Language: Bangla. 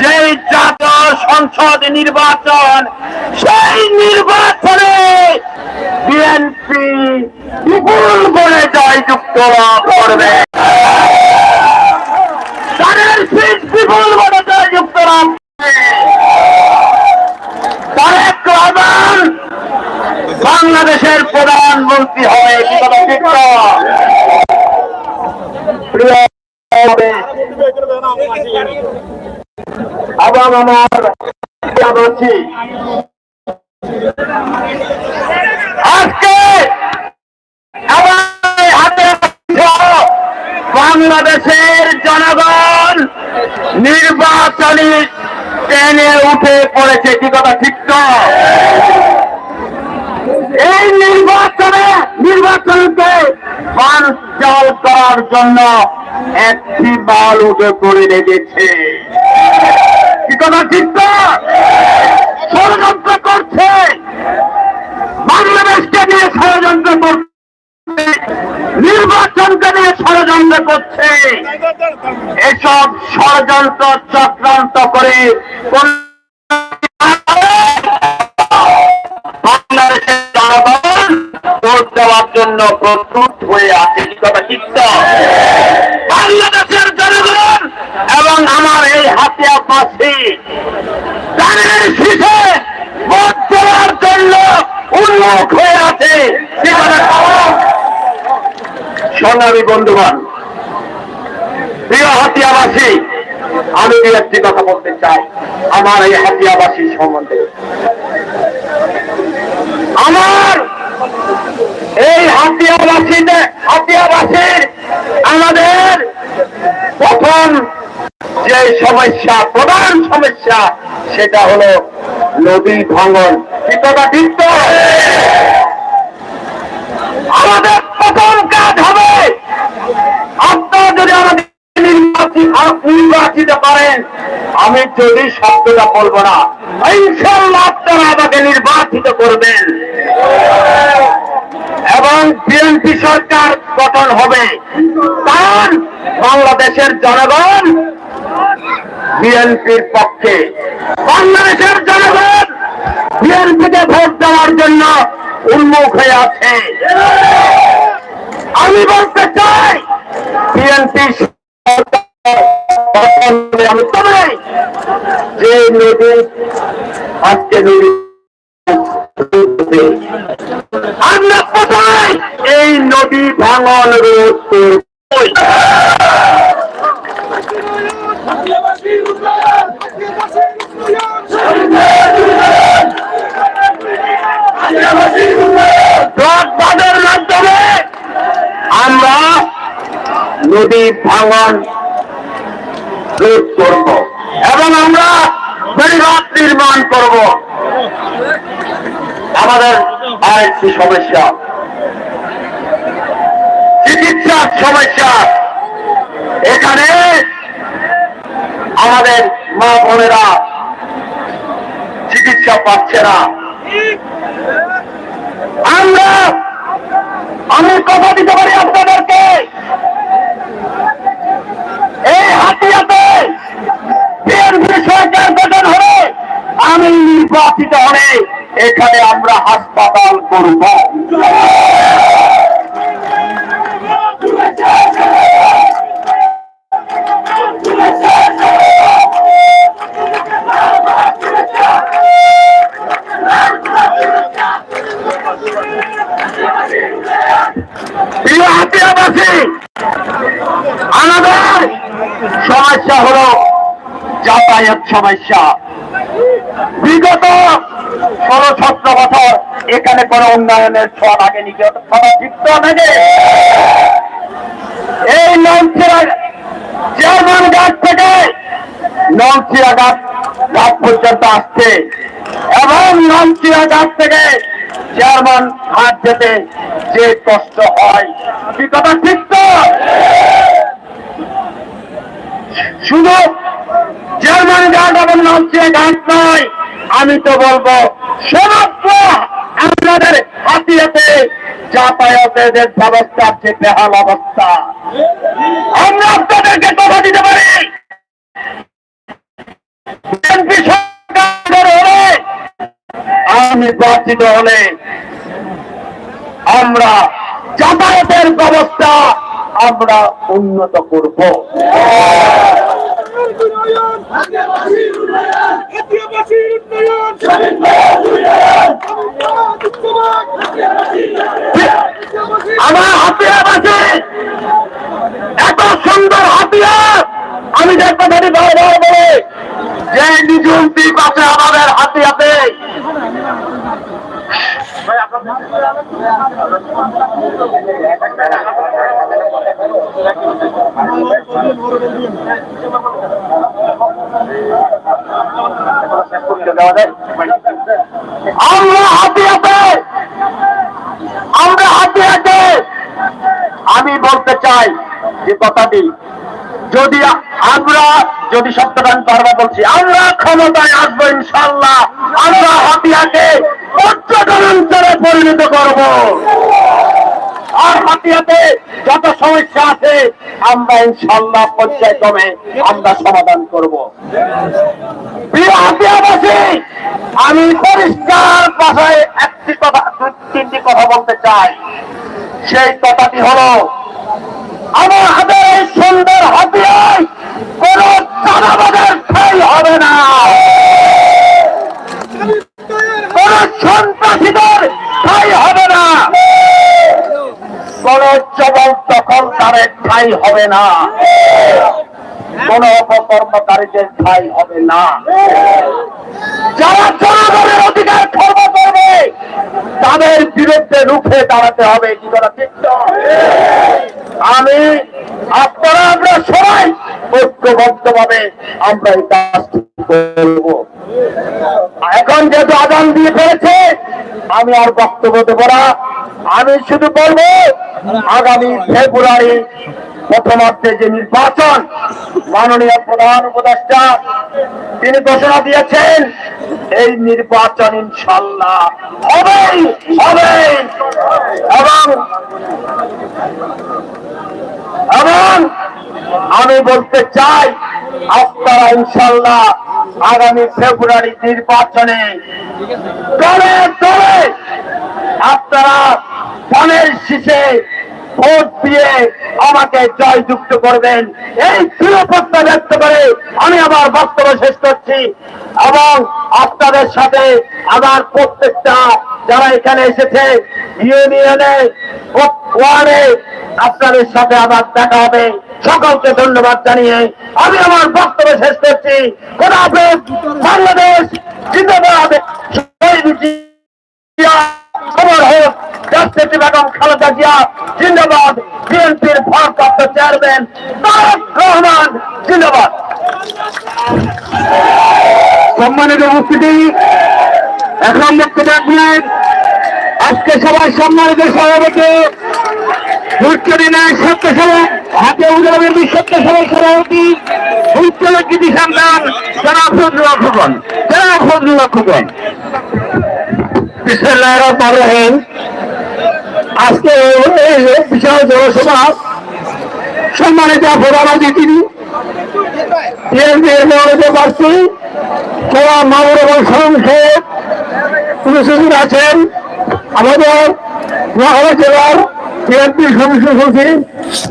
যেই জাতীয় সংসদ নির্বাচন, সেই নির্বাচনে বিএনপি বিপুল করে জয়যুক্ত করবে বিপুল রহমান বাংলাদেশের প্রধানমন্ত্রী? প্রিয় আমার আজকে বাংলাদেশের জনগণ নির্বাচনী ট্রেনে উঠে পড়েছে, কি কথা, ঠিক এই নির্বাচনে, নির্বাচনকে করার জন্য একটি বাল উঠে করে লেগেছে কি কথা? ষড়যন্ত্র করছে বাংলাদেশকে নিয়ে ষড়যন্ত্র করছে নির্বাচনকে নিয়ে ষড়যন্ত্র করছে এসব ষড়যন্ত্র চক্রান্ত করে বাংলাদেশের জনগণ ভোট দেওয়ার জন্য প্রস্তুত হয়ে আছে কি কথা তো? বাংলাদেশের জনগণ এবং আমার এই পাশে তাদের ভোট দেওয়ার জন্য উন্মুখ হয়ে আছে বন্ধুগণ, প্রিয় হাতিয়াবাসী, আমি একটি কথা বলতে চাই আমার এই হাতিয়াবাসী সম্বন্ধে। আমার এই হাতিয়াবাসীতে হাতিয়াবাসীর আমাদের যে সমস্যা, প্রধান সমস্যা, সেটা হলো নদী ভাঙন। কথা, ঠিক তো? আমাদের প্রথম কাজ হবে, আপনারা যদি আমাদের নির্বাচিত করেন, আমি যদি শব্দটা বলব না আপনারা আমাকে নির্বাচিত করবেন। এবং বিএনপি সরকার গঠন হবে। কারণ বাংলাদেশের জনগণ বিএনপির পক্ষে বাংলাদেশের জনগণ বিএনপিকে ভোট দেওয়ার জন্য উন্মুখ হয়ে আছে। আমি বলতে চাই, বিএনপি যে নদী আজকে নদী আমরা কোথায় এই নদী ভাঙন রোধ করবই নদী, ভাঙন, রোধ করব। এবং আমরা বেড়িবাদ নির্মাণ করব। আমাদের আরেকটি সমস্যা। চিকিৎসার সমস্যা। এখানে আমাদের মা বোনেরা চিকিৎসা পাচ্ছে না। আমরা আমি কথা দিতে পারি আপনাদেরকে এই হাতিয়াতে বিএনপি সরকার গঠন হলে আমি নির্বাচিত হলে এখানে আমরা হাসপাতাল করব। আমাদের সমস্যা হলো যাতায়াত সমস্যা। বিগত ষোলো সতেরো বছর এখানে কোন উন্নয়নের ছ যুক্ত নাকি এই নমচিরা চেয়ারম্যান ঘাট থেকে নমচিরা ঘাট ঘাট পর্যন্ত আসছে। এবং নমচিরা ঘাট থেকে চেয়ারম্যান ঘাট যেতে যে কষ্ট হয় কি কথা ঠিক তো শুধু নমচিয়া ঘাট নয়। আমি তো বলব সমগ্র আপনাদের হাতিয়াতে যাতায়াতের ব্যবস্থার যে বেহাল অবস্থা। আমরা আপনাদেরকে কথা দিতে পারি। নির্বাচিত হলে আমরা যাতায়াতের ব্যবস্থা আমরা উন্নত করব। উন্নয়ন উন্নয়ন। উন্নয়ন আমার হাতিয়ার আছে। এত সুন্দর হাতিয়ার। আমি যে কথাটি বারবার বলে যে নিজুম দ্বীপ আছে আমাদের হাতিয়াতে। আমরা আমরা আমি বলতে চাই যে কথাটি, যদি আমরা, যদি সত্যটা আমি বলছি, আমরা ক্ষমতায় আসব ইনশাল্লাহ আমরা হাতিয়াকে পর্যটন অঞ্চলে পরিণত করব। আর হাতিয়াতে যত সমস্যা আছে, আমরা ইনশাল্লাহ পর্যায়ক্রমে আমরা সমাধান করব। আমি পরিষ্কার ভাষায় একটি কথা তিনটি কথা বলতে চাই। সেই কথাটি হলো আমার হাতের এই সুন্দর হাতিয়ায় কোন চাঁদাবাদের ঠাই হবে না কোন সন্ত্রাসীদের ঠাই হবে না কোন জবল দখলদারের ঠাই হবে না কোন অপকর্মকারীদের ঠাই হবে না। যারা জনগণের অধিকার খর্ব করবে, তাদের বিরুদ্ধে রুখে দাঁড়াতে হবে, কি ঠিক আমি, আপনারা, আমরা সবাই ঐক্যবদ্ধ ভাবে আমরা এই কাজটি করব। এখন যেহেতু আদান দিয়ে ফেলেছে, আমি আর বক্তব্য দেবো না। আমি শুধু বলব, আগামী ফেব্রুয়ারি প্রথমার্ধে যে নির্বাচন, মাননীয় প্রধান উপদেষ্টা, তিনি ঘোষণা দিয়েছেন, এই নির্বাচন ইনশাল্লাহ হবেই হবেই। এবং এবং আমি বলতে চাই, আপনারা ইনশাল্লাহ আগামী ফেব্রুয়ারি নির্বাচনে দলে দলে আপনারা ধানের শীষে ভোট দিয়ে আমাকে জয়যুক্ত করবেন। এই দৃঢ়প্রত্যয় ব্যক্ত করে আমি আমার বক্তব্য শেষ করছি এবং আপনাদের সাথে আমার প্রত্যেকটা যারা এখানে এসেছে, ইউনিয়নে, ওয়ার্ডে, আপনাদের সাথে আবার দেখা হবে। সকলকে ধন্যবাদ জানিয়ে আমি আমার বক্তব্য শেষ করছি। খোদা বাংলাদেশ জিন্দাবাদ। রাষ্ট্রপতি বেগম খালেদা জিয়া জিন্দাবাদ। বিএনপির ভারপ্রাপ্ত চেয়ারম্যান তারেক রহমান জিন্দাবাদ। সম্মানিত উপস্থিতি এখন বক্তব্য রাখবেন আজকে সবাই সম্মানিত সভাপতি উচ্চদিনের সত্য সভা হাতে উদাবের সত্য সভার সভাপতি উচ্চলক্ষিতি সন্তান যারা ফজলুল খোকন যারা ফজলুল খোকন। বিসমিল্লাহ রহমান রহিম। আজকে বিশাল জনসভা সম্মানিত প্রধানমন্ত্রী তিনি আছেন আমাদের জেলার বিএনপি সদস্য সচিব